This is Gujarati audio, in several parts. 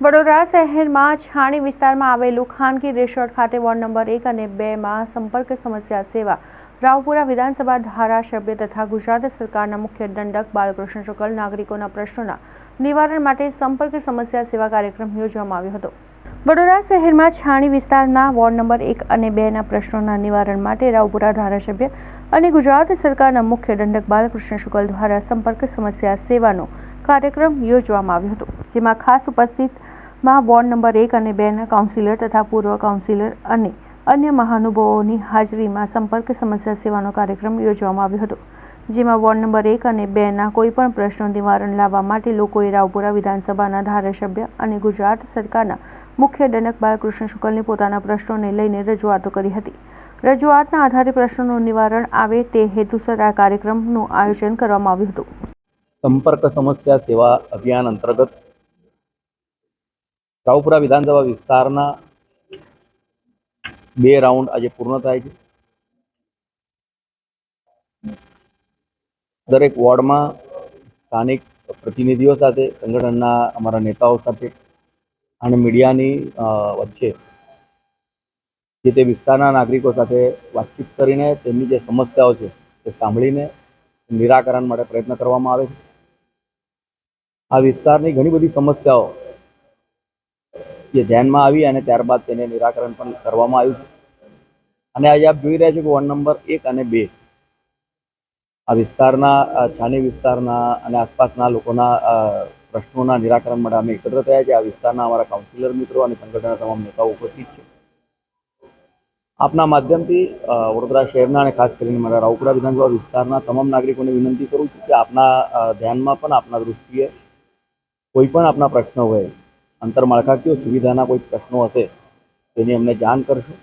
વડોદરા શહેરમાં છાણી વિસ્તારમાં આવેલું ખાનગી રિસોર્ટ ખાતે વોર્ડ નંબર એક અને બેમાં સંપર્ક સમસ્યા સેવા. રાવપુરા વિધાનસભા ધારાસભ્ય તથા ગુજરાત સરકારના મુખ્ય દંડક બાલકૃષ્ણ શુકલ નાગરિકોના પ્રશ્નોના નિવારણ માટે સંપર્ક સમસ્યા સેવા કાર્યક્રમ યોજવામાં આવ્યો હતો. વડોદરા શહેરમાં છાણી વિસ્તારના વોર્ડ નંબર એક અને બેના પ્રશ્નોના નિવારણ માટે રાવપુરા ધારાસભ્ય અને ગુજરાત સરકારના મુખ્ય દંડક બાલકૃષ્ણ શુકલ દ્વારા સંપર્ક સમસ્યા સેવાનો કાર્યક્રમ યોજવામાં આવ્યો હતો, જેમાં ખાસ ઉપસ્થિતમાં વોર્ડ નંબર એક અને બેના કાઉન્સિલર તથા પૂર્વ કાઉન્સિલર અને અન્ય મહાનુભાવોની હાજરીમાં સંપર્ક સમસ્યા સેવાનો કાર્યક્રમ યોજવામાં આવ્યો હતો, જેમાં વોર્ડ નંબર એક અને બેના કોઈપણ પ્રશ્નો નિવારણ લાવવા માટે લોકોએ રાવપુરા વિધાનસભાના ધારાસભ્ય અને ગુજરાત સરકારના મુખ્ય દંડક બાલકૃષ્ણ શુકલને પોતાના પ્રશ્નોને લઈને રજૂઆતો કરી હતી. રજૂઆતના આધારે પ્રશ્નોનું નિવારણ આવે તે હેતુસર આ કાર્યક્રમનું આયોજન કરવામાં આવ્યું હતું. સંપર્ક સમસ્યા સેવા અભિયાન અંતર્ગત રાવપુરા વિધાનસભા વિસ્તારના બે રાઉન્ડ આજે પૂર્ણ થાય છે. દરેક વોર્ડમાં સ્થાનિક પ્રતિનિધિઓ સાથે, સંગઠનના અમારા નેતાઓ સાથે અને મીડિયાની વચ્ચે જે તે વિસ્તારના નાગરિકો સાથે વાતચીત કરીને તેમની જે સમસ્યાઓ છે તે સાંભળીને નિરાકરણ માટે પ્રયત્ન કરવામાં આવે છે. આ વિસ્તારની ઘણી બધી સમસ્યાઓ જે ધ્યાનમાં આવી અને ત્યારબાદ તેને નિરાકરણ પણ કરવામાં આવ્યું છે. અને આજે આપ જોઈ રહ્યા છો કે વોર્ડ નંબર એક અને બે આ વિસ્તારના છાની વિસ્તારના અને આસપાસના લોકોના પ્રશ્નોના નિરાકરણ માટે અમે એકત્ર થયા છે. આ વિસ્તારના અમારા કાઉન્સિલર મિત્રો અને સંગઠનના તમામ નેતાઓ ઉપસ્થિત છે. આપના માધ્યમથી વડોદરા શહેરના અને ખાસ કરીને મારા રાવપુરા વિધાનસભા વિસ્તારના તમામ નાગરિકોને વિનંતી કરું છું કે આપના ધ્યાનમાં પણ, આપના દૃષ્ટિએ કોઈ પણ આપના પ્રશ્ન હોય આંતરમાળખાકીય સુવિધાના કોઈ પ્રશ્નો હશે, તેની અમને જાણ કરશો.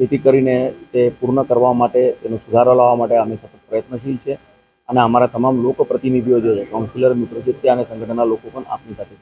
જેથી કરીને તે પૂર્ણ કરવા માટે, તેનો સુધારો લાવવા માટે અમે સતત પ્રયત્નશીલ છે. અને અમારા તમામ લોકપ્રતિનિધિઓ જે છે કાઉન્સિલર મિત્રો છે ત્યાં અને સંગઠનના લોકો પણ આપની સાથે